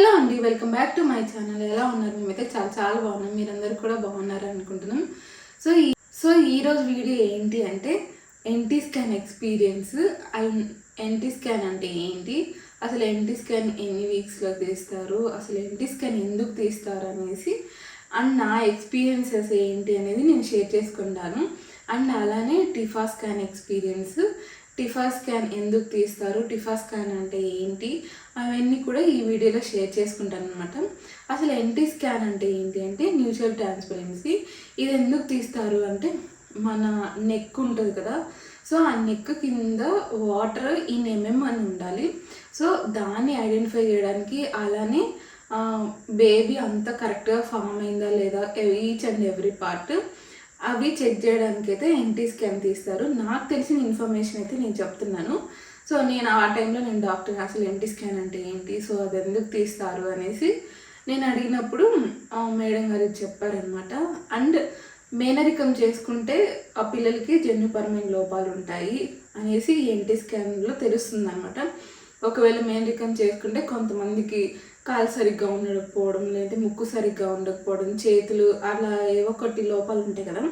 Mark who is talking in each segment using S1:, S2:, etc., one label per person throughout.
S1: Hello అండి welcome back to my channel. ఎలా ఉన్నారు? మేమైతే చాలా చాలా బాగున్నాం. మీరందరూ కూడా బాగున్నారు అనుకుంటున్నాం. సో ఈ సో ఈరోజు వీడియో ఏంటి అంటే NT scan experience and NT scan అంటే ఏంటి? అసలు ఎన్టీ స్కాన్ ఎన్ని వీక్స్లో తీస్తారు? అసలు ఎన్టీ స్కాన్ ఎందుకు తీస్తారు అనేసి అండ్ నా ఎక్స్పీరియన్సెస్ ఏంటి అనేది నేను షేర్ చేసుకుంటాను. అండ్ అలానే TIFFA scan experience TIFFA scan ఎందుకు తీస్తారు? టిఫా స్కాన్ అంటే ఏంటి? అవన్నీ కూడా ఈ వీడియోలో షేర్ చేసుకుంటాను అనమాట అసలు ఎన్టీ స్కాన్ అంటే ఏంటి అంటే న్యూచువల్ ట్రాన్స్పరెన్సీ. ఇది ఎందుకు తీస్తారు అంటే మన నెక్ ఉంటుంది కదా. సో ఆ నెక్ కింద వాటర్ ఇన్ ఎంఎం అని ఉండాలి. సో దాన్ని ఐడెంటిఫై చేయడానికి అలానే బేబీ అంతా కరెక్ట్గా ఫామ్ అయిందా లేదా ఈచ్ అండ్ ఎవ్రీ పార్ట్ అవి చెక్ చేయడానికి అయితే ఎన్టీ స్కాన్ తీస్తారు. నాకు తెలిసిన ఇన్ఫర్మేషన్ అయితే నేను చెప్తున్నాను. సో నేను ఆ టైంలో నేను డాక్టర్ అసలు ఎన్టీ స్కాన్ అంటే ఏంటి? సో అది ఎందుకు తీస్తారు అనేసి నేను అడిగినప్పుడు మేడం గారు చెప్పారనమాట అండ్ మేనరికం చేసుకుంటే ఆ పిల్లలకి జన్యుపరమైన లోపాలు ఉంటాయి అనేసి ఎన్టీ స్కాన్లో తెలుస్తుంది అనమాట ఒకవేళ మేనరికం చేసుకుంటే కొంతమందికి కాలు సరిగ్గా ఉండకపోవడం లేదంటే ముక్కు సరిగ్గా ఉండకపోవడం చేతులు అలా ఏవో ఒకటి లోపాలు ఉంటాయి కదా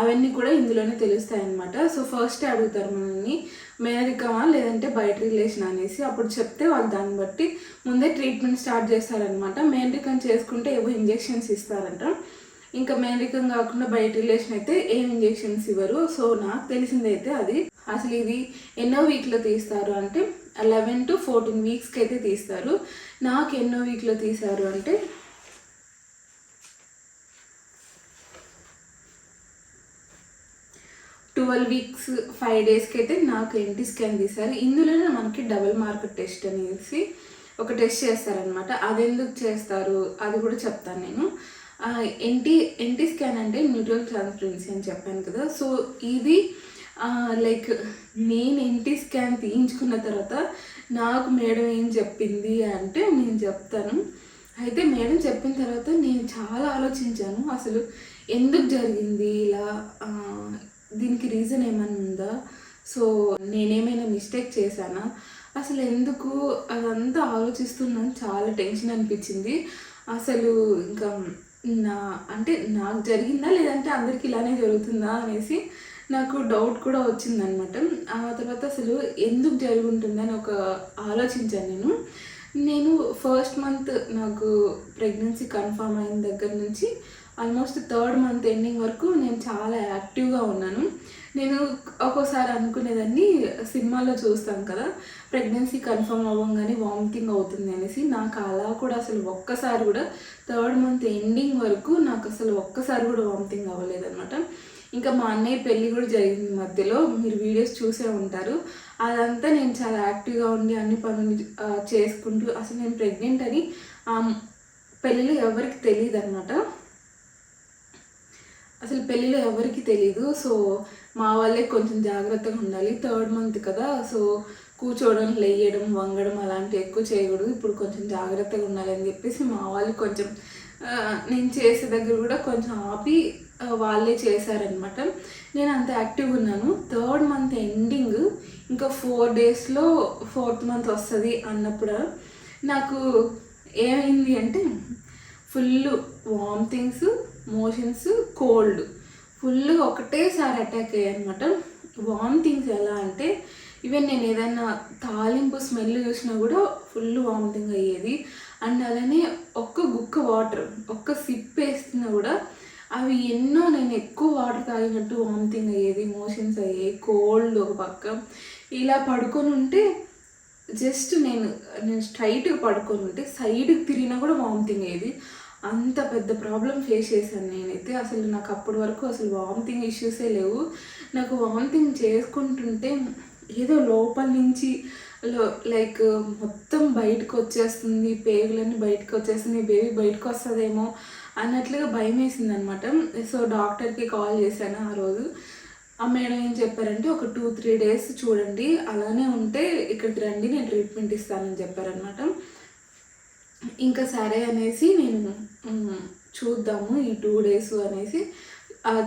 S1: అవన్నీ కూడా ఇందులోనే తెలుస్తాయి అనమాట సో ఫస్ట్ అడుగుతారు మనల్ని మేనరికమా లేదంటే బయట రిలేషన్ అనేసి అప్పుడు చెప్తే వాళ్ళు దాన్ని బట్టి ముందే ట్రీట్మెంట్ స్టార్ట్ చేస్తారనమాట మేనరికం చేసుకుంటే ఏవో ఇంజెక్షన్స్ ఇస్తారంట. ఇంకా మేనరికం కాకుండా బయట రిలేషన్ అయితే ఏం ఇంజెక్షన్స్ ఇవ్వరు. సో నాకు తెలిసిందైతే అది. అసలు ఇది ఎన్నో వీక్లో తీస్తారు అంటే లెవెన్ టు ఫోర్టీన్ వీక్స్కి అయితే తీస్తారు. నాకు ఎన్నో వీక్లో తీశారు అంటే ట్వెల్వ్ వీక్స్ ఫైవ్ డేస్కి అయితే నాకు ఎన్టీ స్కాన్ తీశారు. ఇందులోనే మనకి డబుల్ మార్క్ టెస్ట్ అనేసి ఒక టెస్ట్ చేస్తారనమాట అది ఎందుకు చేస్తారు? అది కూడా చెప్తాను నేను. ఎన్టీ ఎన్టీ స్కాన్ అంటే న్యూట్రల్ ట్రాన్స్పరెన్సీ అని చెప్పాను కదా. సో ఇది లైక్ నేను ఎన్టీ స్కాన్ తీయించుకున్న తర్వాత నాకు మేడం ఏం చెప్పింది అంటే నేను చెప్తాను. అయితే మేడం చెప్పిన తర్వాత నేను చాలా ఆలోచించాను. అసలు ఎందుకు జరిగింది ఇలా? దీనికి రీజన్ ఏమైనా ఉందా? సో నేనేమైనా మిస్టేక్ చేశానా? అసలు ఎందుకు? అదంతా ఆలోచిస్తున్నాను. చాలా టెన్షన్ అనిపించింది. అసలు ఇంకా నా అంటే నాకు జరిగిందా? లేదంటే అందరికి ఇలానే జరుగుతుందా? అనేసి నాకు డౌట్ కూడా వచ్చిందనమాట ఆ తర్వాత అసలు ఎందుకు జరుగుంటుందని ఒక ఆలోచించాను నేను. నేను ఫస్ట్ మంత్ నాకు ప్రెగ్నెన్సీ కన్ఫర్మ్ అయిన దగ్గర నుంచి ఆల్మోస్ట్ థర్డ్ మంత్ ఎండింగ్ వరకు నేను చాలా యాక్టివ్గా ఉన్నాను. నేను ఒక్కోసారి అనుకునేదాన్ని సినిమాలో చూస్తాను కదా ప్రెగ్నెన్సీ కన్ఫర్మ్ అవ్వగానే వామిటింగ్ అవుతుంది అనేసి. నాకు అలా కూడా అసలు ఒక్కసారి కూడా థర్డ్ మంత్ ఎండింగ్ వరకు నాకు అసలు ఒక్కసారి కూడా వామిటింగ్ అవ్వలేదన్నమాట. ఇంకా మా అన్నయ్య పెళ్ళి కూడా జరిగింది మధ్యలో. మీరు వీడియోస్ చూసే ఉంటారు. అదంతా నేను చాలా యాక్టివ్గా ఉండి అన్ని పనులు చేసుకుంటూ అసలు నేను ప్రెగ్నెంట్ అని పెళ్ళిలో ఎవరికి తెలియదు అనమాట అసలు పెళ్ళిలో ఎవరికి తెలియదు సో మా వాళ్ళే కొంచెం జాగ్రత్తగా ఉండాలి. థర్డ్ మంత్ కదా. సో కూర్చోవడం లేయడం వంగడం అలాంటివి ఎక్కువ చేయకూడదు. ఇప్పుడు కొంచెం జాగ్రత్తగా ఉండాలని చెప్పేసి మా వాళ్ళు కొంచెం నేను చేసే దగ్గర కూడా కొంచెం ఆపి వాళ్ళే చేశారనమాట నేను అంత యాక్టివ్గా ఉన్నాను. థర్డ్ మంత్ ఎండింగ్ ఇంకా ఫోర్ డేస్లో ఫోర్త్ మంత్ వస్తుంది అన్నప్పుడు నాకు ఏమైంది అంటే full vomitings motions cold. Full ఒకటేసారి అటాక్ అయ్యాయి అనమాట వామిటింగ్స్ ఎలా అంటే ఈవెన్ నేను ఏదైనా తాలింపు స్మెల్ చూసినా కూడా ఫుల్ వామిటింగ్ అయ్యేది. అండ్ అలానే ఒక్క గుక్క వాటర్ ఒక్క సిప్ వేస్తున్నా కూడా అవి ఎన్నో నేను ఎక్కువ వాటర్ తాగినట్టు వామిటింగ్ అయ్యేది మోషన్స్ అయ్యేవి కోల్డ్ ఒక పక్క. ఇలా పడుకొని ఉంటే జస్ట్ నేను నేను స్ట్రైట్గా పడుకొని ఉంటే సైడ్కి తిరిగినా కూడా వామిటింగ్ అయ్యేది. అంత పెద్ద ప్రాబ్లం ఫేస్ చేశాను నేనైతే. అసలు నాకు అప్పటి వరకు అసలు వామిటింగ్ ఇష్యూసే లేవు. నాకు వామిటింగ్ చేసుకుంటుంటే ఏదో లోపల నుంచి లైక్ మొత్తం బయటకు వచ్చేస్తుంది పేగులన్నీ బయటకు వచ్చేస్తుంది బేబీ బయటకు వస్తుందేమో అన్నట్లుగా భయం వేసింది అనమాట సో డాక్టర్కి కాల్ చేశాను ఆ రోజు. ఆ మేడం ఏం చెప్పారంటే ఒక టూ త్రీ డేస్ చూడండి అలానే ఉంటే ఇక్కడికి రండి నేను ట్రీట్మెంట్ ఇస్తానని చెప్పారనమాట. ఇంకా సరే అనేసి నేను చూద్దాము ఈ టూ డేస్ అనేసి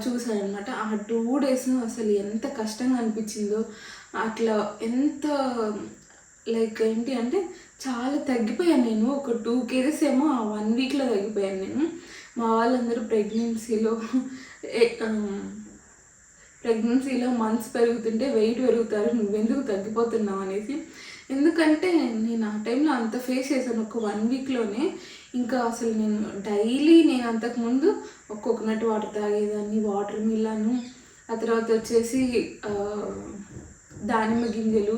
S1: చూసాను అనమాట ఆ టూ డేస్ అసలు ఎంత కష్టంగా అనిపించిందో అట్లా ఎంత లైక్ ఏంటి అంటే చాలా తగ్గిపోయాను నేను. ఒక టూ కేజెస్ ఏమో ఆ వన్ వీక్లో తగ్గిపోయాను నేను. మా వాళ్ళందరూ ప్రెగ్నెన్సీలో ప్రెగ్నెన్సీలో మంత్స్ పెరుగుతుంటే వెయిట్ పెరుగుతారు నువ్వెందుకు తగ్గిపోతున్నావు అనేసి. ఎందుకంటే నేను ఆ టైంలో అంత ఫేస్ చేశాను ఒక వన్ వీక్లోనే ఇంకా అసలు నేను డైలీ నేను అంతకుముందు ఒక కోకోనట్ వాటర్ తాగేదాన్ని వాటర్ మిల్లాను. ఆ తర్వాత వచ్చేసి దానిమ్మ గింజలు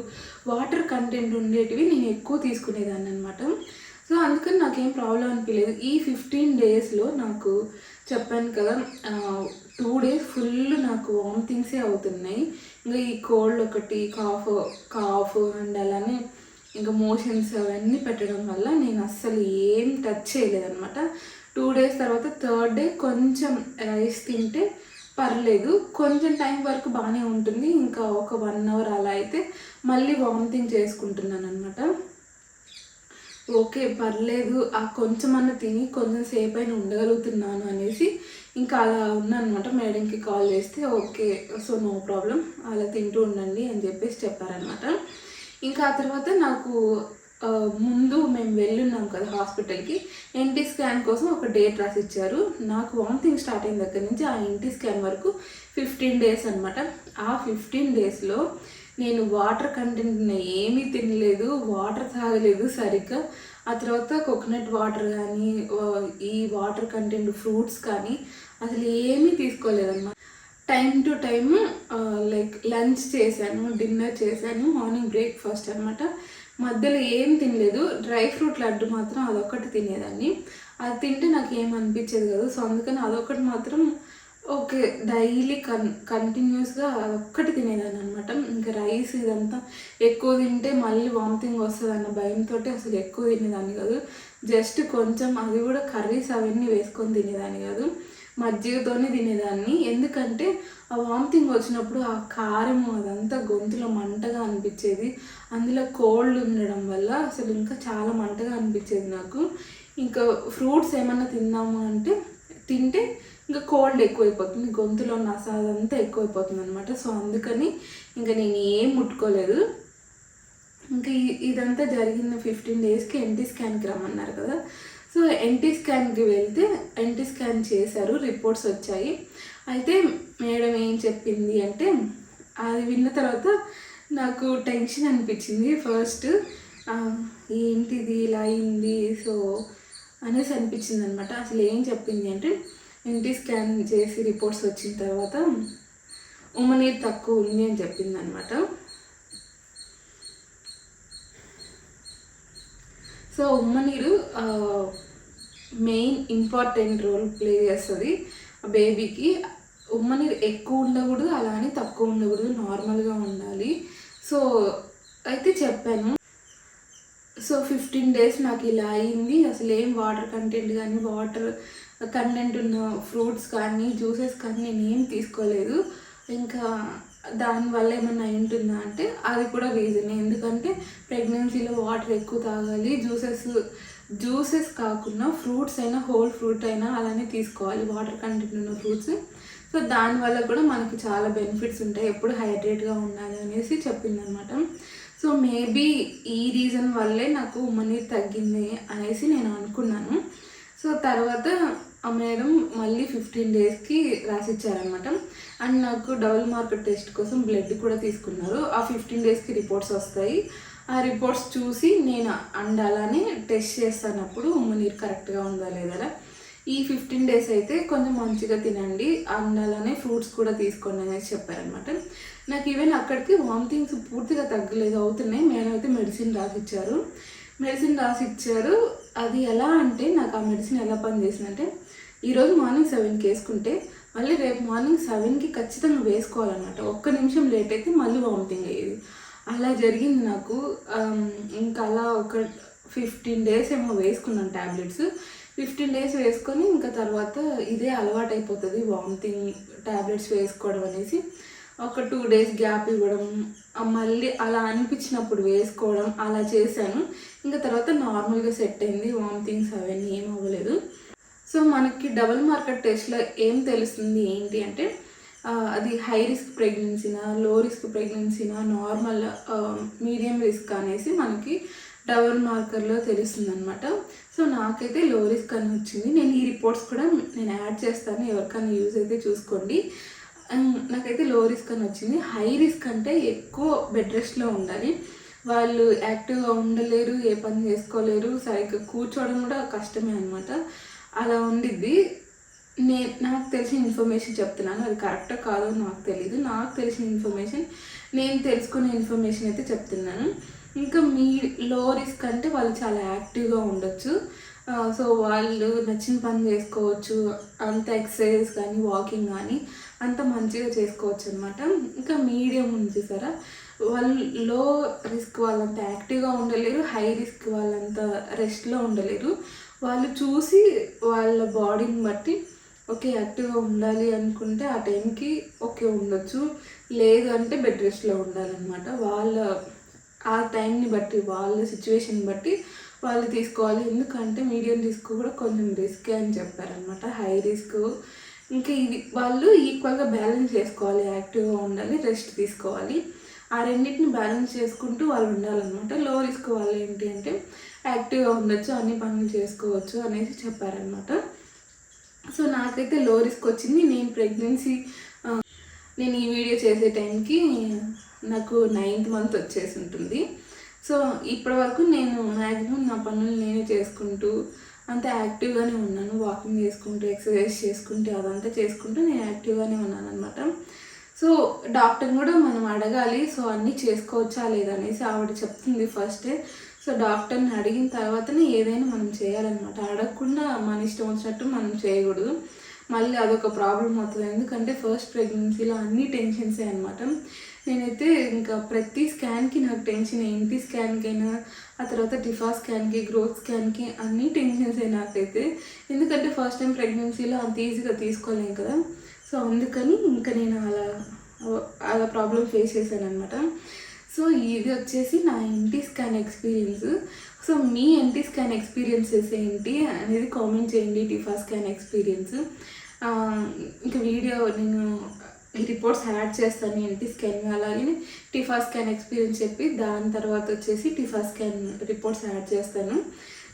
S1: వాటర్ కంటెంట్ ఉండేటివి నేను ఎక్కువ తీసుకునేదాన్ని అనమాట సో అందుకని నాకేం ప్రాబ్లం అనిపించలేదు ఈ ఫిఫ్టీన్ డేస్లో నాకు చెప్పాను కదా టూ డేస్ ఫుల్ నాకు వామిటింగ్సే అవుతున్నాయి. ఇంకా ఈ కోల్డ్ ఒకటి కాఫ్ కాఫ్ అండ్ అలానే ఇంకా మోషన్స్ అవన్నీ పెట్టడం వల్ల నేను అస్సలు ఏం టచ్ చేయలేదన్నమాట. టూ డేస్ తర్వాత థర్డ్ డే కొంచెం రైస్ తింటే పర్లేదు. కొంచెం టైం వరకు బాగానే ఉంటుంది. ఇంకా ఒక వన్ అవర్ అలా అయితే మళ్ళీ వామిటింగ్ చేసుకుంటున్నాను అనమాట ఓకే పర్లేదు. ఆ కొంచెం అన్న తిని కొంచెం సేపు అయినా ఉండగలుగుతున్నాను అనేసి ఇంకా అలా ఉన్నానమాట మేడంకి కాల్ చేస్తే ఓకే సో నో ప్రాబ్లం అలా తింటూ ఉండండి అని చెప్పేసి చెప్పారనమాట ఇంకా ఆ తర్వాత నాకు ముందు మేము వెళ్ళున్నాం కదా హాస్పిటల్కి. ఎన్టీ స్కాన్ కోసం ఒక డేట్ రాసి ఇచ్చారు నాకు వామిటింగ్ స్టార్ట్ అయిన దగ్గర నుంచి ఆ ఎన్టీ స్కాన్ వరకు ఫిఫ్టీన్ డేస్ అనమాట ఆ ఫిఫ్టీన్ డేస్లో నేను వాటర్ కంటెంట్ ఏమీ తినలేదు వాటర్ తాగలేదు సరిగ్గా. ఆ తర్వాత కోకోనట్ వాటర్ కానీ ఈ వాటర్ కంటెంట్ ఫ్రూట్స్ కానీ అసలు ఏమీ తీసుకోలేదన్నమాట time to time like lunch చేశాను డిన్నర్ చేశాను మార్నింగ్ బ్రేక్ఫాస్ట్ అనమాట మధ్యలో ఏం తినలేదు. డ్రై ఫ్రూట్ లడ్డు మాత్రం అదొక్కటి తినేదాన్ని. అది తింటే నాకు ఏం అనిపించేది కాదు. సో అందుకని అదొకటి మాత్రం ఓకే డైలీ కన్ కంటిన్యూస్గా అదొక్కటి తినేదాన్ని అనమాట ఇంకా రైస్ ఇదంతా ఎక్కువ తింటే మళ్ళీ వామిటింగ్ వస్తుంది అన్న భయంతో అసలు ఎక్కువ తినేదాన్ని కాదు. జస్ట్ కొంచెం అది కూడా కర్రీస్ అవన్నీ వేసుకొని తినేదాన్ని కాదు. మజ్జిగతోనే తినేదాన్ని. ఎందుకంటే ఆ వామిటింగ్ వచ్చినప్పుడు ఆ కారం అదంతా గొంతులో మంటగా అనిపించేది. అందులో కోల్డ్ ఉండడం వల్ల అసలు ఇంకా చాలా మంటగా అనిపించేది నాకు. ఇంకా ఫ్రూట్స్ ఏమన్నా తిందాము అంటే తింటే ఇంకా కోల్డ్ ఎక్కువైపోతుంది. గొంతులో నస అంతా ఎక్కువైపోతుంది అనమాట సో అందుకని ఇంకా నేను ఏం ముట్టుకోలేదు. ఇంకా ఇదంతా జరిగిన ఫిఫ్టీన్ డేస్కి ఎన్టీ స్కాన్కి రమ్మన్నారు కదా. సో ఎన్టీ స్కాన్కి వెళ్తే ఎన్టీ స్కాన్ చేశారు. రిపోర్ట్స్ వచ్చాయి. అయితే మేడం ఏం చెప్పింది అంటే అది విన్న తర్వాత నాకు టెన్షన్ అనిపించింది. ఫస్ట్ ఏంటిది? ఇలా అయింది. సో అనేసి అనిపించింది అనమాట అసలు ఏం చెప్పింది అంటే ఎన్టీ స్కాన్ చేసి రిపోర్ట్స్ వచ్చిన తర్వాత ఉమ్మనీరు తక్కువ ఉంది అని చెప్పింది అనమాట సో ఉమ్మ నీరు మెయిన్ ఇంపార్టెంట్ రోల్ ప్లే చేస్తుంది బేబీకి ఉమ్మ నీరు ఎక్కువ ఉండకూడదు అలానే తక్కువ ఉండకూడదు నార్మల్గా ఉండాలి. సో అయితే చెప్పాను. సో ఫిఫ్టీన్ డేస్ నాకు ఇలా అయింది. అసలు ఏం వాటర్ కంటెంట్ కానీ వాటర్ కంటెంట్ ఉన్న ఫ్రూట్స్ కానీ జ్యూసెస్ కానీ నేను ఏం తీసుకోలేదు. ఇంకా దానివల్ల ఏమన్నా ఉంటుందా అంటే అది కూడా రీజన్ ఎందుకంటే ప్రెగ్నెన్సీలో వాటర్ ఎక్కువ తాగాలి. జ్యూసెస్ జ్యూసెస్ కాకుండా ఫ్రూట్స్ అయినా హోల్ ఫ్రూట్ అయినా అలానే తీసుకోవాలి. వాటర్ కంటెంట్ ఉన్న ఫ్రూట్స్ సో దానివల్ల కూడా మనకి చాలా బెనిఫిట్స్ ఉంటాయి. ఎప్పుడు హైడ్రేట్గా ఉండాలి అనేసి చెప్పిందనమాట. సో మేబీ ఈ రీజన్ వల్లే నాకు మనీ తగ్గింది అనేసి నేను అనుకున్నాను. సో తర్వాత మేడం మళ్ళీ ఫిఫ్టీన్ డేస్కి రాసిచ్చారనమాట అండ్ నాకు డబుల్ మార్కెట్ టెస్ట్ కోసం బ్లడ్ కూడా తీసుకున్నారు. ఆ ఫిఫ్టీన్ డేస్కి రిపోర్ట్స్ వస్తాయి. ఆ రిపోర్ట్స్ చూసి నేను అండ్ అలానే టెస్ట్ చేస్తానప్పుడు ఉమ్మనీరు కరెక్ట్గా ఉందా లేదా ఈ ఫిఫ్టీన్ డేస్ అయితే కొంచెం మంచిగా తినండి. అండ్ అలానే ఫ్రూట్స్ కూడా తీసుకోండి అనేసి చెప్పారనమాట నాకు ఈవెన్ అక్కడికి వామిటింగ్స్ పూర్తిగా తగ్గలేదు. అవుతున్నాయి. Madam medicine రాసిచ్చారు. మెడిసిన్ రాసి ఇచ్చారు అది ఎలా అంటే నాకు ఆ మెడిసిన్ ఎలా పనిచేసిందంటే ఈరోజు మార్నింగ్ సెవెన్కి వేసుకుంటే మళ్ళీ రేపు మార్నింగ్ సెవెన్కి ఖచ్చితంగా వేసుకోవాలన్నమాట. ఒక్క నిమిషం లేట్ అయితే మళ్ళీ వామిటింగ్ అయ్యేది. అలా జరిగింది నాకు. ఇంకా అలా ఒక ఫిఫ్టీన్ డేస్ ఏమో వేసుకున్నాను ట్యాబ్లెట్స్ ఫిఫ్టీన్ డేస్ వేసుకొని ఇంకా తర్వాత ఇదే అలవాటు అయిపోతుంది వామిటింగ్ ట్యాబ్లెట్స్ వేసుకోవడం అనేసి. ఒక టూ డేస్ గ్యాప్ ఇవ్వడం మళ్ళీ అలా అనిపించినప్పుడు వేసుకోవడం అలా చేశాను. ఇంకా తర్వాత నార్మల్గా సెట్ అయింది. వామిటింగ్స్ అవన్నీ ఏం అవ్వలేదు. సో మనకి డబుల్ మార్కెట్ టెస్ట్లో ఏం తెలుస్తుంది ఏంటి అంటే అది హై రిస్క్ ప్రెగ్నెన్సీనా లో రిస్క్ ప్రెగ్నెన్సీనా నార్మల్ మీడియం రిస్క్ అనేసి మనకి డబుల్ మార్కర్లో తెలుస్తుంది అనమాట సో నాకైతే లో రిస్క్ అని వచ్చింది. నేను ఈ రిపోర్ట్స్ కూడా నేను యాడ్ చేస్తాను. ఎవరికైనా యూజ్ అయితే చూసుకోండి. అండ్ నాకైతే లో రిస్క్ అని వచ్చింది. హై రిస్క్ అంటే ఎక్కువ బెడ్ రెస్ట్లో ఉండాలి. వాళ్ళు యాక్టివ్గా ఉండలేరు ఏ పని చేసుకోలేరు సరిగ్గా కూర్చోవడం కూడా కష్టమే అనమాట అలా ఉండిద్ది. నే నాకు తెలిసిన ఇన్ఫర్మేషన్ చెప్తున్నాను. అది కరెక్టో కాదో నాకు తెలియదు నాకు తెలిసిన ఇన్ఫర్మేషన్ నేను తెలుసుకునే ఇన్ఫర్మేషన్ అయితే చెప్తున్నాను. ఇంకా మీ లో రిస్క్ అంటే వాళ్ళు చాలా యాక్టివ్గా ఉండొచ్చు. సో వాళ్ళు నచ్చిన పని చేసుకోవచ్చు. అంత ఎక్సర్సైజ్ కానీ వాకింగ్ కానీ అంత మంచిగా చేసుకోవచ్చు అనమాట ఇంకా మీడియం ఉంది చూసారా? వాళ్ళు లో రిస్క్ వాళ్ళంత యాక్టివ్గా ఉండలేరు హై రిస్క్ వాళ్ళంత రెస్ట్లో ఉండలేరు. వాళ్ళు చూసి వాళ్ళ బాడీని బట్టి ఓకే యాక్టివ్గా ఉండాలి అనుకుంటే ఆ టైంకి ఓకే ఉండొచ్చు. లేదు అంటే బెడ్ రెస్ట్లో ఉండాలన్నమాట. వాళ్ళ ఆ టైంని బట్టి వాళ్ళ సిచ్యువేషన్ బట్టి వాళ్ళు తీసుకోవాలి. ఎందుకంటే మీడియం రిస్క్ కూడా కొంచెం రిస్క్ అని చెప్పారనమాట హై రిస్క్ ఇంకా ఇది వాళ్ళు ఈక్వల్గా బ్యాలెన్స్ చేసుకోవాలి యాక్టివ్గా ఉండాలి రెస్ట్ తీసుకోవాలి. ఆ రెండింటిని బ్యాలెన్స్ చేసుకుంటూ వాళ్ళు ఉండాలన్నమాట. లో రిస్క్ వాళ్ళు ఏంటి అంటే యాక్టివ్గా ఉండొచ్చు అన్ని పనులు చేసుకోవచ్చు అనేసి చెప్పారనమాట సో నాకైతే లో రిస్క్ వచ్చింది. నేను ప్రెగ్నెన్సీ నేను ఈ వీడియో చేసే టైంకి నాకు నైన్త్ మంత్ వచ్చేసి ఉంటుంది. సో ఇప్పటి వరకు నేను మ్యాక్సిమం నా పనులు నేనే చేసుకుంటూ అంత యాక్టివ్గానే ఉన్నాను. వాకింగ్ చేసుకుంటూ ఎక్సర్సైజ్ చేసుకుంటూ అదంతా చేసుకుంటూ నేను యాక్టివ్గానే ఉన్నాను అనమాట సో డాక్టర్ కూడా మనం అడగాలి సో అన్నీ చేసుకోవచ్చా లేదనేసి ఆవిడ చెప్తుంది ఫస్టే సో డాక్టర్ని అడిగిన తర్వాతనే ఏదైనా మనం చేయాలన్నమాట. అడగకుండా మన ఇష్టం వచ్చినట్టు మనం చేయకూడదు. మళ్ళీ అదొక ప్రాబ్లం అవుతుంది. ఎందుకంటే ఫస్ట్ ప్రెగ్నెన్సీలో అన్ని టెన్షన్సే అనమాట నేనైతే ఇంకా ప్రతి స్కాన్కి నాకు టెన్షన్ ఏంటి స్కాన్కి అయినా ఆ తర్వాత టిఫా స్కాన్కి గ్రోత్ స్కాన్కి అన్ని టెన్షన్సే నాకైతే. ఎందుకంటే ఫస్ట్ టైం ప్రెగ్నెన్సీలో అంత ఈజీగా తీసుకోలేం కదా. సో అందుకని ఇంకా నేను అలా అలా ప్రాబ్లం ఫేస్ చేశాను అనమాట సో ఇది వచ్చేసి నా ఎంటీ స్కాన్ ఎక్స్పీరియన్స్. సో మీ ఎంటీ స్కాన్ ఎక్స్పీరియన్సెస్ ఏంటి అనేది కామెంట్ చేయండి టిఫా స్కాన్ ఎక్స్పీరియన్స్. ఇంకా వీడియో నేను ఈ రిపోర్ట్స్ యాడ్ చేస్తాను ఎన్టీ స్కాన్ అలాగే టిఫా స్కాన్ ఎక్స్పీరియన్స్ చెప్పి దాని తర్వాత వచ్చేసి టిఫా స్కాన్ రిపోర్ట్స్ యాడ్ చేస్తాను.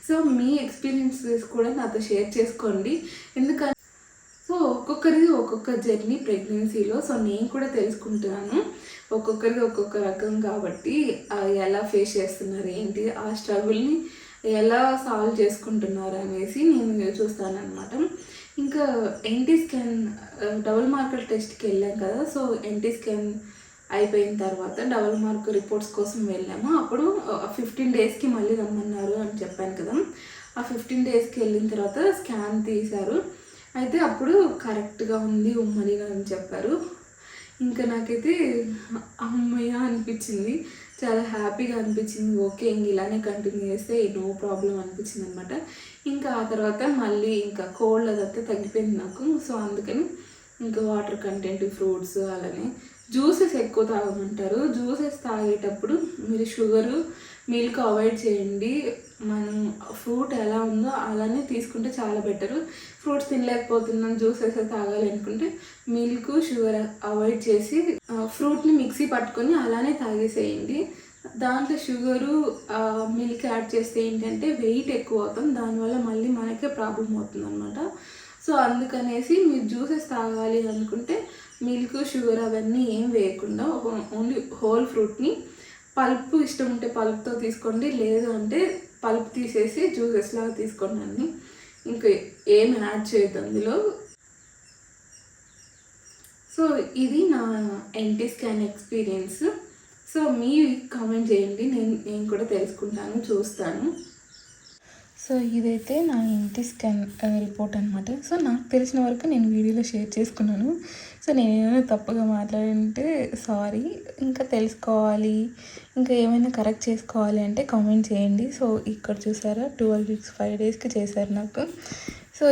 S1: సో మీ ఎక్స్పీరియన్సెస్ కూడా నాతో షేర్ చేసుకోండి. ఎందుకంటే సో ఒక్కొక్కరిది ఒక్కొక్క జర్నీ ప్రెగ్నెన్సీలో సో నేను కూడా తెలుసుకుంటున్నాను. ఒక్కొక్కరిది ఒక్కొక్క రకం కాబట్టి ఎలా ఫేస్ చేస్తున్నారు ఏంటి ఆ స్ట్రగుల్ని ఎలా సాల్వ్ చేసుకుంటున్నారు అనేసి నేను చూస్తాను అనమాట ఇంకా ఎన్టీ స్కాన్ డబుల్ మార్కర్ టెస్ట్కి వెళ్ళాం కదా సో ఎన్టీ స్కాన్ అయిపోయిన తర్వాత డబుల్ మార్క్ రిపోర్ట్స్ కోసం వెళ్ళాము. అప్పుడు ఫిఫ్టీన్ డేస్కి మళ్ళీ రమ్మన్నారు అని చెప్పాను కదా. ఆ ఫిఫ్టీన్ డేస్కి వెళ్ళిన తర్వాత స్కాన్ తీశారు. అయితే అప్పుడు కరెక్ట్గా ఉంది ఉమ్మడిగా అని చెప్పారు. ఇంకా నాకైతే అమ్మయ్య అనిపించింది. చాలా హ్యాపీగా అనిపించింది. ఓకే ఇంక ఇలానే కంటిన్యూ చేస్తే నో ప్రాబ్లం అనిపించింది అనమాట ఇంకా ఆ తర్వాత మళ్ళీ ఇంకా కోల్డ్ అదంతా తగ్గిపోయింది నాకు. సో అందుకని ఇంకా వాటర్ కంటెంట్ ఫ్రూట్స్ అలానే జ్యూసెస్ ఎక్కువ తాగమంటారు. జ్యూసెస్ తాగేటప్పుడు మీరు షుగరు మిల్క్ అవాయిడ్ చేయండి. మనం ఫ్రూట్ ఎలా ఉందో అలానే తీసుకుంటే చాలా బెటరు. ఫ్రూట్స్ తినలేకపోతున్నాం జ్యూసెస్ తాగాలి అనుకుంటే మిల్క్ షుగర్ అవాయిడ్ చేసి ఫ్రూట్ని మిక్సీ పట్టుకొని అలానే తాగేసేయండి. దాంట్లో షుగరు మిల్క్ యాడ్ చేస్తే ఏంటంటే వెయిట్ ఎక్కువ అవుతాం. దానివల్ల మళ్ళీ మనకే ప్రాబ్లం అవుతుంది అనమాట సో అందుకనేసి మీరు జ్యూసెస్ తాగాలి అనుకుంటే మిల్క్ షుగర్ అవన్నీ ఏం వేయకుండా ఓన్లీ హోల్ ఫ్రూట్ని పల్ప్ ఇష్టం ఉంటే పల్ప్తో తీసుకోండి లేదు అంటే పల్ప్ తీసేసి జ్యూసెస్ లాగా తీసుకోండి అన్ని. ఇంకా ఏం యాడ్ చేయొద్దు అందులో. సో ఇది నా ఎన్టీ స్కాన్ ఎక్స్పీరియన్స్. సో మీ కామెంట్ చేయండి నేను నేను కూడా తెలుసుకుంటాను చూస్తాను. సో ఇదైతే నా ఇంటి స్కాన్ రిపోర్ట్ అనమాట సో నాకు తెలిసిన వరకు నేను వీడియోలో షేర్ చేసుకున్నాను. సో నేను తప్పుగా మాట్లాడింటే సారీ. ఇంకా తెలుసుకోవాలి. ఇంకా ఏమైనా కరెక్ట్ చేసుకోవాలి అంటే కామెంట్ చేయండి. సో ఇక్కడ చూసారా? ట్వెల్వ్ వీక్స్ ఫైవ్ డేస్కి చేశారు నాకు. సో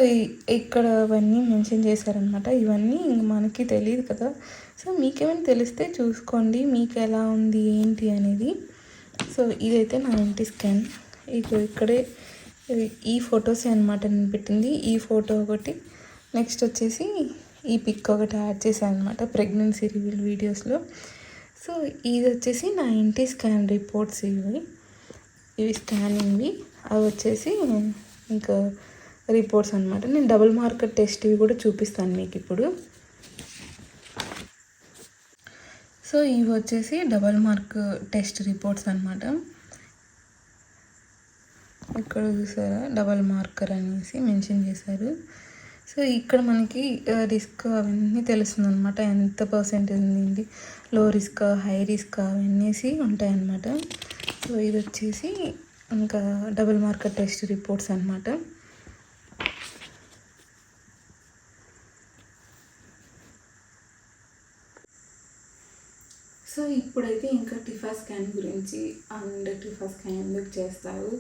S1: ఇక్కడ అవన్నీ మెన్షన్ చేశారనమాట ఇవన్నీ మనకి తెలియదు కదా. సో మీకేమైనా తెలిస్తే చూసుకోండి. మీకు ఎలా ఉంది ఏంటి అనేది. సో ఇదైతే నా ఇంటి స్కాన్. ఇక ఇక్కడే ఈ ఫొటోసే అనమాట నేను పెట్టింది. ఈ ఫోటో ఒకటి. నెక్స్ట్ వచ్చేసి ఈ పిక్ ఒకటి యాడ్ చేశాను అనమాట ప్రెగ్నెన్సీ రివీల్ వీడియోస్లో. సో ఇది వచ్చేసి నా ఇంటి స్కాన్ రిపోర్ట్స్ ఇవి. ఇవి స్కానింగ్వి అవి వచ్చేసి ఇంకా రిపోర్ట్స్ అనమాట నేను డబుల్ మార్కెట్ టెస్ట్ ఇవి కూడా చూపిస్తాను మీకు ఇప్పుడు. సో ఇవి వచ్చేసి డబల్ మార్క్ టెస్ట్ రిపోర్ట్స్ అనమాట ఇక్కడ చూసారా? డబల్ మార్కర్ అనేసి మెన్షన్ చేశారు. సో ఇక్కడ మనకి రిస్క్ అవన్నీ తెలుస్తుంది అనమాట ఎంత పర్సెంటేజ్ ఉంది లో రిస్క్ హై రిస్క్ అవన్నీ ఉంటాయన్నమాట. సో ఇది వచ్చేసి ఇంకా డబుల్ మార్కెట్ టెస్ట్ రిపోర్ట్స్ అనమాట సో ఇప్పుడైతే ఇంకా టిఫా స్కాన్ గురించి అండ్ టిఫా స్కాన్ ఎందుకు చేస్తారు?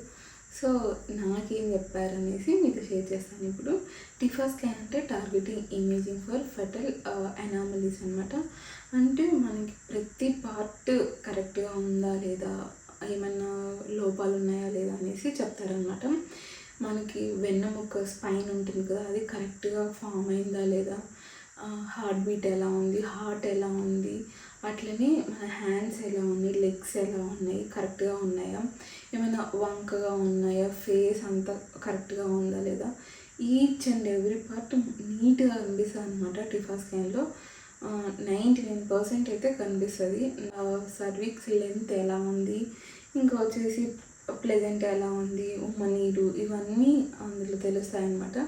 S1: సో నాకేం చెప్పారనేసి మీకు షేర్ చేస్తాను. ఇప్పుడు టిఫా స్కాన్ అంటే targeting imaging for fetal anomalies అనమాట అంటే మనకి ప్రతి పార్ట్ కరెక్ట్గా ఉందా లేదా ఏమైనా లోపాలు ఉన్నాయా లేదా అనేసి చెప్తారనమాట మనకి వెన్నముక్క స్పైన్ ఉంటుంది కదా అది కరెక్ట్గా ఫామ్ అయిందా లేదా హార్ట్ బీట్ ఎలా ఉంది హార్ట్ ఎలా ఉంది అట్లనే మన హ్యాండ్స్ ఎలా ఉన్నాయి లెగ్స్ ఎలా ఉన్నాయి కరెక్ట్గా ఉన్నాయా ఏమైనా వంకగా ఉన్నాయా? ఫేస్ అంతా కరెక్ట్గా ఉందా లేదా? ఈచ్ అండ్ ఎవ్రీ పార్ట్ నీట్గా కనిపిస్తుంది అనమాట టిఫా స్కాన్లో. నైంటీ నైన్ పర్సెంట్ అయితే కనిపిస్తుంది. సర్వీక్స్ లెంత్ ఎలా ఉంది? ఇంకా వచ్చేసి ప్లెజెంట్ ఎలా ఉంది? ఉమ్మ నీరు ఇవన్నీ అందులో తెలుస్తాయి అనమాట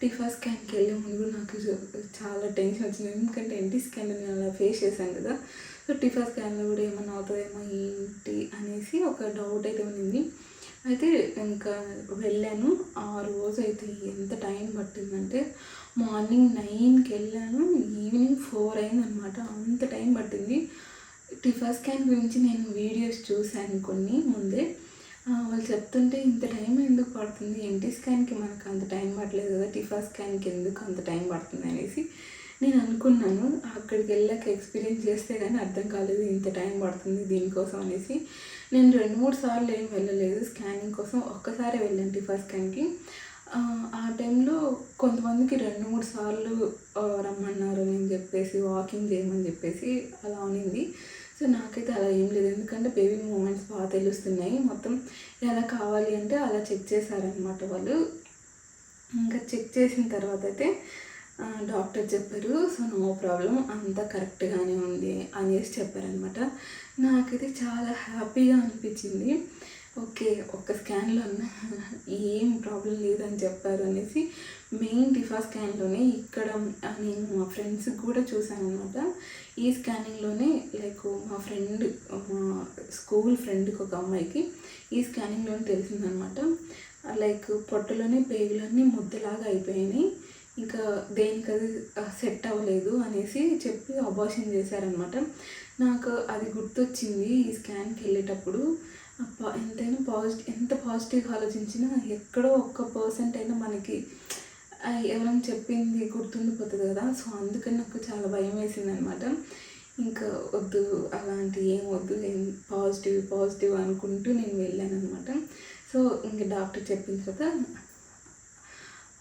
S1: టిఫా స్కాన్కి వెళ్ళే ముందు నాకు చాలా టెన్షన్ వచ్చింది. ఎందుకంటే ఎన్టీ స్కాన్ నేను అలా ఫేస్ చేశాను కదా. సో టిఫా స్కాన్లో కూడా ఏమన్నా అవుతుందేమో ఏంటి అనేసి ఒక డౌట్ అయితే ఉంది అయితే ఇంకా వెళ్ళాను. ఆ రోజు అయితే ఎంత టైం పట్టిందంటే మార్నింగ్ నైన్కి వెళ్ళాను. ఈవినింగ్ ఫోర్ అయిందనమాట అంత టైం పట్టింది. టిఫా స్కాన్ గురించి నేను వీడియోస్ చూశాను కొన్ని ముందే. వాళ్ళు చెప్తుంటే ఇంత టైం ఎందుకు పడుతుంది? ఎన్టీ స్కాన్కి మనకు అంత టైం పట్టలేదు కదా. టిఫా స్కాన్కి ఎందుకు అంత టైం పడుతుంది అనేసి. నేను అనుకున్నాను అక్కడికి వెళ్ళాక ఎక్స్పీరియన్స్ చేస్తే కానీ అర్థం కాలేదు ఇంత టైం పడుతుంది దీనికోసం అనేసి. నేను రెండు మూడు సార్లు ఏం వెళ్ళలేదు స్కానింగ్ కోసం ఒక్కసారి వెళ్ళాను ఫస్ట్ స్కాన్కి ఆ టైంలో కొంతమందికి రెండు మూడు సార్లు రమ్మన్నారు అని చెప్పేసి వాకింగ్ చేయమని చెప్పేసి అలా ఉన్నింది. సో నాకైతే అలా ఏం లేదు. ఎందుకంటే బేబీ మూమెంట్స్ బాగా తెలుస్తున్నాయి. మొత్తం ఎలా కావాలి అంటే అలా చెక్ చేశారనమాట వాళ్ళు. ఇంకా చెక్ చేసిన తర్వాత అయితే డాక్టర్ చెప్పారు సో నో ప్రాబ్లం అంతా కరెక్ట్గానే ఉంది అనేసి చెప్పారనమాట నాకైతే చాలా హ్యాపీగా అనిపించింది. ఓకే ఒక స్కాన్లో ఏం ప్రాబ్లం లేదని చెప్పారు అనేసి మెయిన్ టిఫా స్కాన్లోనే ఇక్కడ నేను మా ఫ్రెండ్స్కి కూడా చూశాను అనమాట ఈ స్కానింగ్లోనే లైక్ మా ఫ్రెండ్ మా స్కూల్ ఫ్రెండ్కి ఒక అమ్మాయికి ఈ స్కానింగ్లోనే తెలిసిందనమాట లైక్ పొట్టలోనే పేగులన్నీ ముద్దలాగా అయిపోయినాయి. ఇంకా దేనికి అది సెట్ అవ్వలేదు అనేసి చెప్పి అబార్షన్ చేశారనమాట నాకు అది గుర్తొచ్చింది ఈ స్కాన్కి వెళ్ళేటప్పుడు. ఎంతైనా పాజిటివ్ ఎంత పాజిటివ్గా ఆలోచించినా ఎక్కడో ఒక్క పర్సెంట్ అయినా మనకి ఎవరైనా చెప్పింది గుర్తుండిపోతుంది కదా. సో అందుకని నాకు చాలా భయం వేసింది అనమాట ఇంకా వద్దు అలాంటి ఏం వద్దు పాజిటివ్ పాజిటివ్ అనుకుంటూ నేను వెళ్ళాను అనమాట సో ఇంకా డాక్టర్ చెప్పిన తర్వాత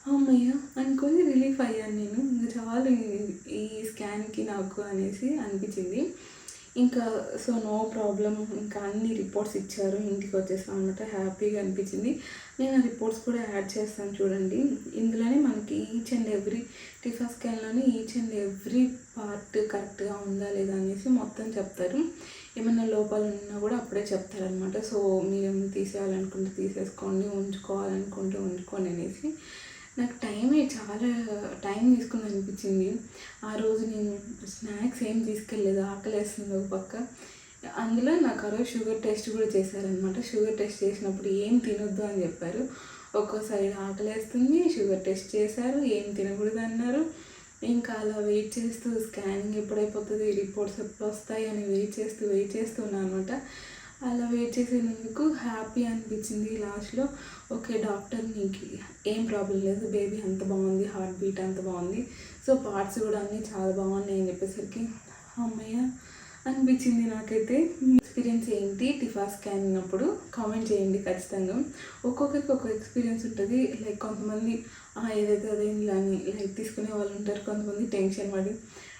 S1: అమ్మయ్య అనుకొని రిలీఫ్ అయ్యాను నేను. ఇంకా చాలు ఈ స్కాన్కి నాకు అనేసి అనిపించింది. ఇంకా సో నో ప్రాబ్లం ఇంకా అన్ని రిపోర్ట్స్ ఇచ్చారు ఇంటికి వచ్చేస్తాం అనమాట హ్యాపీగా అనిపించింది. నేను ఆ రిపోర్ట్స్ కూడా యాడ్ చేస్తాను చూడండి. ఇందులోనే మనకి ఈచ్ అండ్ ఎవ్రీ టిఫా స్కాన్లోనే ఈచ్ అండ్ ఎవ్రీ పార్ట్ కరెక్ట్గా ఉందా లేదా అనేసి మొత్తం చెప్తారు. ఏమైనా లోపాలు ఉన్నా కూడా అప్పుడే చెప్తారనమాట సో మీరు తీసేయాలనుకుంటే తీసేసుకోండి ఉంచుకోవాలనుకుంటే ఉంచుకోండి అనేసి. నాకు టైమే చాలా టైం తీసుకుని అనిపించింది. ఆ రోజు నేను స్నాక్స్ ఏం తీసుకెళ్ళలేదు ఆకలి వేస్తుంది ఒక పక్క. అందులో నాకు ఆ రోజు షుగర్ టెస్ట్ కూడా చేశారనమాట షుగర్ టెస్ట్ చేసినప్పుడు ఏం తినొద్దు అని చెప్పారు. ఒక్కో సైడ్ ఆకలి వేస్తుంది షుగర్ టెస్ట్ చేశారు ఏం తినకూడదు అన్నారు. ఇంకా అలా వెయిట్ చేస్తూ స్కానింగ్ ఎప్పుడైపోతుంది రిపోర్ట్స్ ఎప్పుడు వస్తాయి అని వెయిట్ చేస్తూ వెయిట్ చేస్తున్నా అనమాట అలా వెయిట్ చేసినందుకు హ్యాపీ అనిపించింది లాస్ట్లో ఓకే డాక్టర్ నీకు ఏం ప్రాబ్లం లేదు బేబీ అంత బాగుంది హార్ట్ బీట్ అంత బాగుంది. సో పార్ట్స్ కూడా అన్నీ చాలా బాగున్నాయి అని చెప్పేసరికి అమ్మయ్య అనిపించింది నాకైతే. మీ ఎక్స్పీరియన్స్ ఏంటి? టిఫా స్కాన్ ఉన్నప్పుడు కామెంట్ చేయండి ఖచ్చితంగా. ఒక్కొక్కరికి ఒక్కొక్క ఎక్స్పీరియన్స్ ఉంటుంది. లైక్ కొంతమంది "ఆ, ఏదైతే అదేంటి అని లైక్ తీసుకునే వాళ్ళు ఉంటారు కొంతమంది టెన్షన్ పడి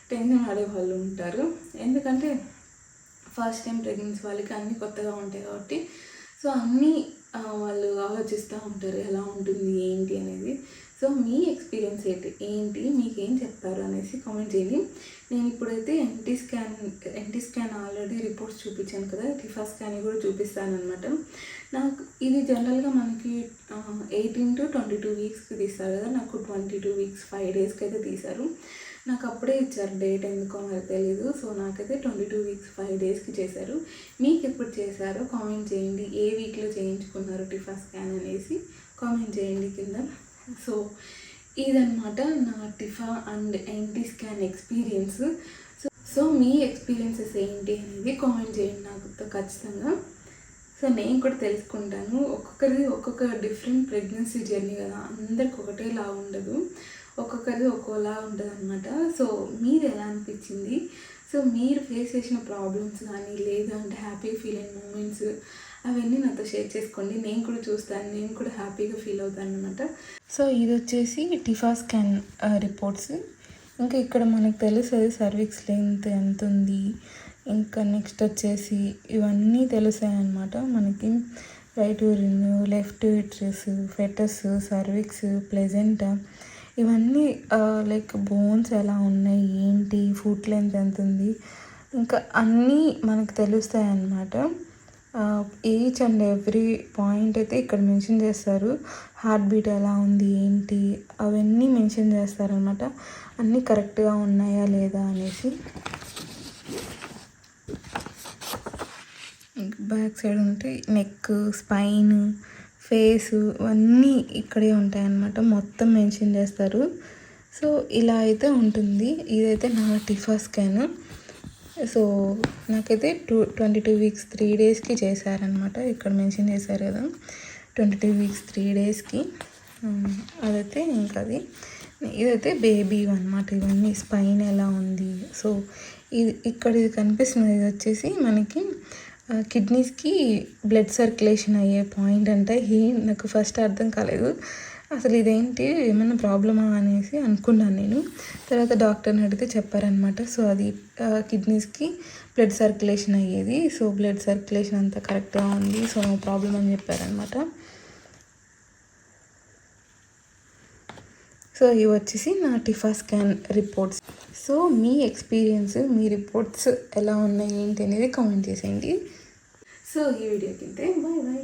S1: టెన్షన్ పడే వాళ్ళు ఉంటారు. ఎందుకంటే ఫస్ట్ టైం ప్రెగ్నెన్సీ వాళ్ళకి అన్నీ కొత్తగా ఉంటాయి కాబట్టి. సో అన్నీ వాళ్ళు ఆలోచిస్తూ ఉంటారు ఎలా ఉంటుంది ఏంటి అనేది. సో మీ ఎక్స్పీరియన్స్ ఏంటి ఏంటి మీకు ఏం చెప్తారు అనేసి కామెంట్ చేయండి. నేను ఇప్పుడైతే NT scan NT scan already reports చూపించాను కదా టిఫా స్కాన్ కూడా చూపిస్తాను అనమాట నాకు ఇది జనరల్గా మనకి ఎయిటీన్ టు ట్వంటీ టూ వీక్స్కి తీస్తారు కదా నాకు ట్వంటీ టూ వీక్స్ ఫైవ్ డేస్కి అయితే తీశారు. నాకు అప్పుడే ఇచ్చారు డేట్ ఎందుకో మరి తెలీదు. సో నాకైతే ట్వంటీ టూ వీక్స్ ఫైవ్ డేస్కి చేశారు. మీకు ఎప్పుడు చేశారో కామెంట్ చేయండి. ఏ వీక్లో చేయించుకున్నారు టిఫా స్కాన్ అనేసి కామెంట్ చేయండి కింద. సో ఇదనమాట నా TIFFA and NT scan experience. So so me experiences ఏంటి అనేది కామెంట్ చేయండి నాకు ఖచ్చితంగా. సో నేను కూడా తెలుసుకుంటాను. ఒక్కొక్కరిది ఒక్కొక్క డిఫరెంట్ ప్రెగ్నెన్సీ జర్నీ కదా. అందరికి ఒకటేలా ఉండదు. ఒక్కొక్కరిది ఒక్కోలా ఉంటుంది అనమాట సో మీరు ఎలా అనిపించింది? సో మీరు ఫేస్ చేసిన ప్రాబ్లమ్స్ కానీ లేదంటే హ్యాపీ ఫీల్ అయిన మూమెంట్స్ అవన్నీ నాతో షేర్ చేసుకోండి. నేను కూడా చూస్తాను. నేను కూడా హ్యాపీగా ఫీల్ అవుతాను అనమాట సో ఇది వచ్చేసి టిఫా స్కాన్ రిపోర్ట్స్ ఇంకా ఇక్కడ మనకు తెలుస్తుంది సర్వీక్స్ లెంత్ ఎంత ఉంది ఇంకా నెక్స్ట్ వచ్చేసి ఇవన్నీ తెలుస్తాయి అన్నమాట మనకి. Right urine left uterus fetus cervix placenta ఇవన్నీ లైక్ బోన్స్ ఎలా ఉన్నాయి ఏంటి ఫుట్ లెంత్ ఎంత ఉంది ఇంకా అన్నీ మనకు తెలుస్తాయి అన్నమాట ఈచ్ అండ్ ఎవ్రీ పాయింట్ అయితే ఇక్కడ మెన్షన్ చేస్తారు. హార్ట్ బీట్ ఎలా ఉంది ఏంటి అవన్నీ మెన్షన్ చేస్తారనమాట అన్నీ కరెక్ట్గా ఉన్నాయా లేదా అనేసి. బ్యాక్ సైడ్ ఉంటే నెక్ స్పైన్ ఫేస్ అన్నీ ఇక్కడే ఉంటాయన్నమాట. మొత్తం మెన్షన్ చేస్తారు. సో ఇలా అయితే ఉంటుంది. ఇదైతే నా టిఫా స్కాన్. సో నాకైతే two twenty two weeks three డేస్కి చేశారనమాట ఇక్కడ మెన్షన్ చేశారు కదా. ట్వంటీ టూ వీక్స్ త్రీ డేస్కి. అదైతే ఇంకా అది. ఇదైతే బేబీ అనమాట ఇవన్నీ స్పైన్ ఎలా ఉంది. సో ఇది ఇక్కడ ఇది కనిపిస్తుంది. ఇది వచ్చేసి మనకి కిడ్నీస్కి బ్లడ్ సర్క్యులేషన్ అయ్యే పాయింట్ అంటే ఏ నాకు ఫస్ట్ అర్థం కాలేదు. అసలు ఇదేంటి? ఏమైనా ప్రాబ్లమా అనేసి అనుకున్నాను నేను. తర్వాత డాక్టర్ని అడిగితే చెప్పారనమాట సో అది కిడ్నీస్కి బ్లడ్ సర్క్యులేషన్ అయ్యేది. సో బ్లడ్ సర్క్యులేషన్ అంతా కరెక్ట్గా ఉంది. సో నో ప్రాబ్లం అని చెప్పారనమాట సో ఇవి వచ్చేసి నా టిఫా స్కాన్ రిపోర్ట్స్. సో మీ ఎక్స్పీరియన్స్ మీ రిపోర్ట్స్ ఎలా ఉన్నాయి ఏంటి అనేది కామెంట్ చేసేయండి. సో ఈ వీడియోకి బాయ్ బాయ్.